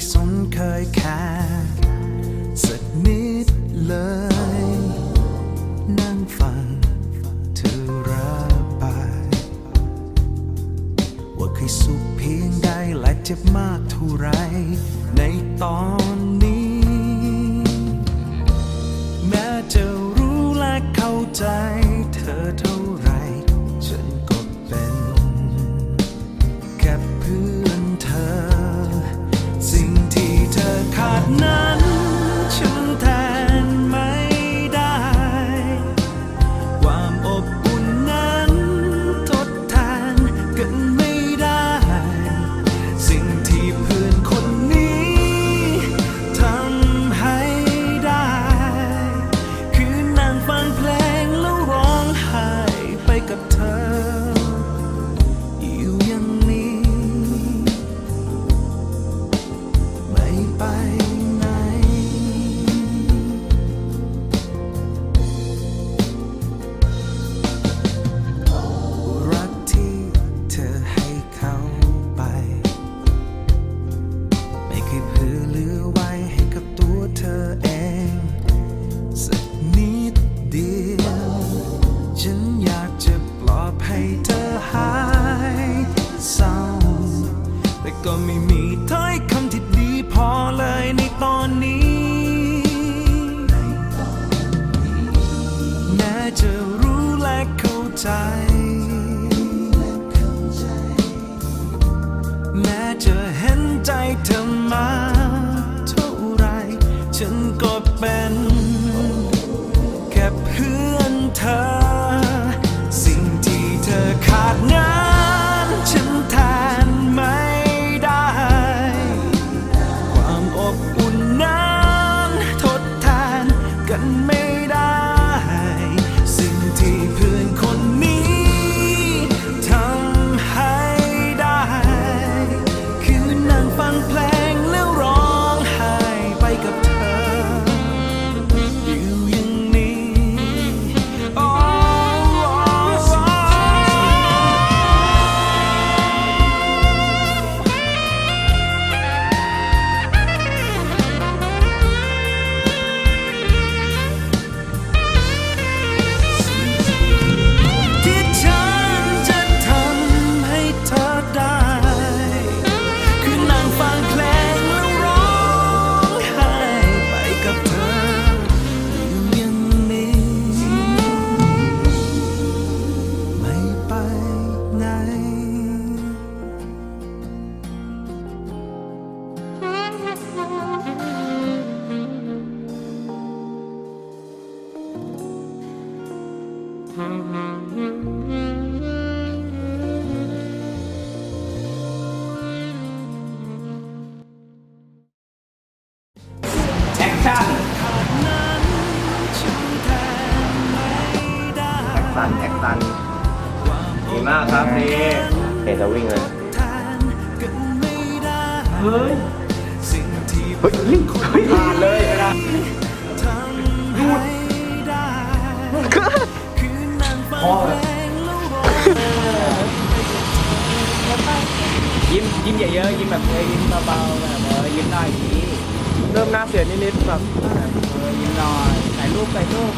ที่สนเคยแค่สักนิดเลย นั่งฟังเธอระบาย ว่าเคยสุขเพียงใดและเจ็บมากเท่าไร ในตอนนี้ ไปไหน รักที่เธอให้เขาไป ไม่เคยเผื่อเหลือไว้ให้กับตัวเธอเอง สักนิดเดียว ฉันอยากจะปลอบให้เธอหายเศร้า แต่ก็ไม่มีถ้อ เพื่อนเธอ มากครับนี่เดี๋ยวจะวิ่งเลยแทนกันไม่ได้เฮ้ยสิ่งที่เฮ้ยเฮ้ยเฮ้ยผ่านเลยนะทำให้ได้คือนั่งฟังเพลงแล้วร้องไห้ยิ้มยิ้มเยอะๆยิ้มแบบเออยิ้มเบาๆแบบเออยิ้มหน่อยทีเริ่มน่าเสียนิดๆแบบเออยิ้มหน่อยถ่ายรูปถ่ายรูป